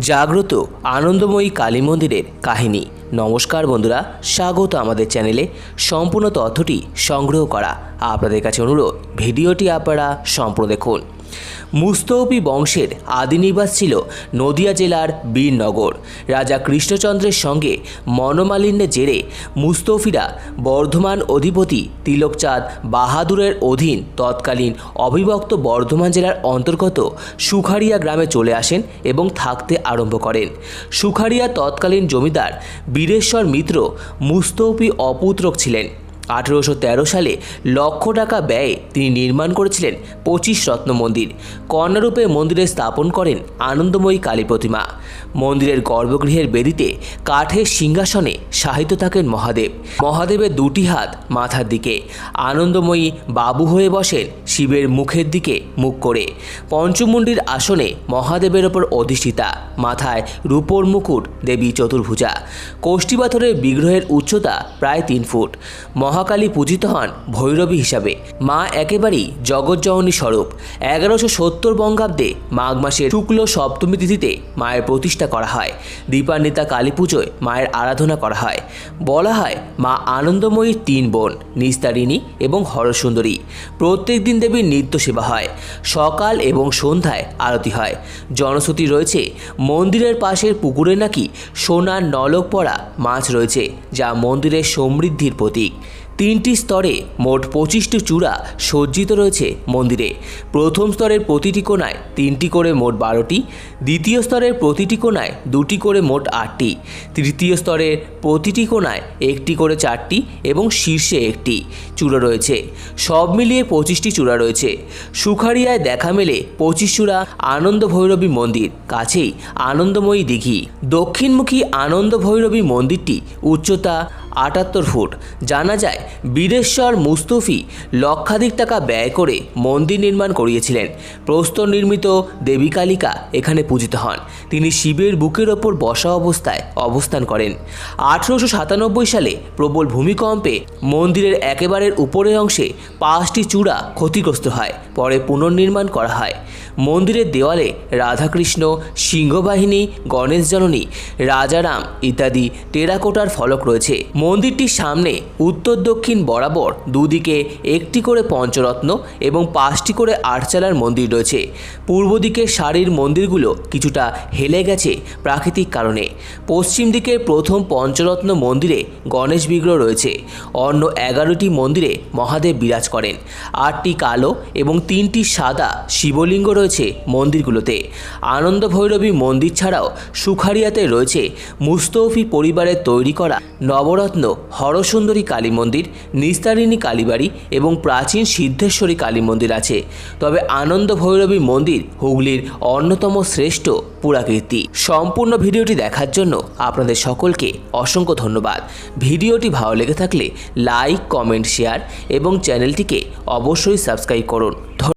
জাগ্রত আনন্দময়ী কালী মন্দিরের কাহিনী। নমস্কার বন্ধুরা, স্বাগত আমাদের চ্যানেলে। সম্পূর্ণ তথ্যটি সংগ্রহ করা। আপনাদের কাছে অনুরোধ, ভিডিওটি আপনারা সম্পূর্ণ দেখুন। মুস্তৌপি বংশের আদি নিবাস ছিল নদিয়া জেলার বীরনগর। রাজা কৃষ্ণচন্দ্রের সঙ্গে মনোমালিন্যের জেরে মুস্তৌফিরা বর্ধমান অধিপতি তিলকচাঁদ বাহাদুরের অধীন তৎকালীন অবিভক্ত বর্ধমান জেলার অন্তর্গত সুখারিয়া গ্রামে চলে আসেন এবং থাকতে আরম্ভ করেন। সুখারিয়া তৎকালীন জমিদার বীরেশ্বর মিত্র মুস্তৌপি অপুত্রক ছিলেন। আঠেরোশো তেরো সালে লক্ষ টাকা ব্যয়ে তিনি নির্মাণ করেছিলেন পঁচিশ রত্ন মন্দির। কর্ণরূপে মন্দিরে স্থাপন করেন আনন্দময়ী কালী প্রতিমা। মন্দিরের গর্ভগৃহের বেদিতে কাঠের সিংহাসনে সাহিত্য থাকেন মহাদেব। মহাদেবের দুটি হাত মাথার দিকে। আনন্দময়ী বাবু হয়ে বসেন শিবের মুখের দিকে মুখ করে। পঞ্চমুণ্ডির আসনে মহাদেবের ওপর অধিষ্ঠিতা। মাথায় রূপোর মুকুট, দেবী চতুর্ভুজা। কোষ্ঠীপাথরের বিগ্রহের উচ্চতা প্রায় তিন ফুট। মহাকালী পূজিত হন ভৈরবী হিসাবে। মা একেবারেই জগজ্জননী স্বরূপ। এগারোশো সত্তর বঙ্গাব্দে মাঘ মাসের শুক্ল সপ্তমী তিথিতে মায়ের প্রতিষ্ঠা করা হয়। দীপান্বিতা কালী পুজোয় মায়ের আরাধনা করা হয়। বলা হয়, মা আনন্দময়ীর তিন বোন, নিস্তারিণী এবং হরসুন্দরী। প্রত্যেক দিন দেবীর নিত্য সেবা হয়। সকাল এবং সন্ধ্যায় আরতি হয়। জনশ্রুতি রয়েছে, মন্দিরের পাশের পুকুরে নাকি সোনার নলক পড়া মাছ রয়েছে, যা মন্দিরের সমৃদ্ধির প্রতীক। তিনটি স্তরে মোট পঁচিশটি চূড়া সজ্জিত রয়েছে মন্দিরে। প্রথম স্তরের প্রতিটি কোণায় তিনটি করে মোট বারোটি, দ্বিতীয় স্তরের প্রতিটি কোণায় দুটি করে মোট আটটি, তৃতীয় স্তরের প্রতিটি কোণায় একটি করে চারটি এবং শীর্ষে একটি চূড়া রয়েছে। সব মিলিয়ে পঁচিশটি চূড়া রয়েছে। সুখারিয়ায় দেখা মেলে পঁচিশ চূড়া আনন্দ ভৈরবী মন্দির, কাছেই আনন্দময়ী দিঘি। দক্ষিণমুখী আনন্দ ভৈরবী মন্দিরটি উচ্চতা আটাত্তর ফুট। জানা যায়, বীরেশ্বর মুস্তফি লক্ষাধিক টাকা ব্যয় করে মন্দির নির্মাণ করিয়েছিলেন। প্রস্তর নির্মিত দেবী কালিকা এখানে পূজিত হন। তিনি শিবের বুকের ওপর বসা অবস্থায় অবস্থান করেন। আঠেরোশো সাতানব্বই সালে প্রবল ভূমিকম্পে মন্দিরের একেবারের উপরের অংশে পাঁচটি চূড়া ক্ষতিগ্রস্ত হয়, পরে পুনর্নির্মাণ করা হয়। মন্দিরের দেওয়ালে রাধাকৃষ্ণ, সিংহবাহিনী, গণেশ জননী, রাজারাম ইত্যাদি টেরাকোটার ফলক রয়েছে। মন্দিরটির সামনে উত্তর দক্ষিণ বরাবর দুদিকে একটি করে পঞ্চরত্ন এবং পাঁচটি করে আটচালার মন্দির রয়েছে। পূর্ব দিকের সারির মন্দিরগুলো কিছুটা হেলে গেছে প্রাকৃতিক কারণে। পশ্চিম দিকের প্রথম পঞ্চরত্ন মন্দিরে গণেশ বিগ্রহ রয়েছে। অন্য এগারোটি মন্দিরে মহাদেব বিরাজ করেন। আটটি কালো এবং তিনটি সাদা শিবলিঙ্গ রয়েছে মন্দিরগুলোতে। আনন্দ ভৈরবী মন্দির ছাড়াও সুখারিয়াতে রয়েছে মুস্তৌফি পরিবারের তৈরি করা নবরত্ন হরসুন্দরী কালী মন্দির, নিস্তারিণী কালীবাড়ি এবং প্রাচীন সিদ্ধেশ্বরী কালী মন্দির আছে। তবে আনন্দ ভৈরবী মন্দির হুগলির অন্যতম শ্রেষ্ঠ পুরাকীর্তি। সম্পূর্ণ ভিডিওটি দেখার জন্য আপনাদের সকলকে অসংখ্য ধন্যবাদ। ভিডিওটি ভালো লেগে থাকলে লাইক, কমেন্ট, শেয়ার এবং চ্যানেলটিকে অবশ্যই সাবস্ক্রাইব করুন।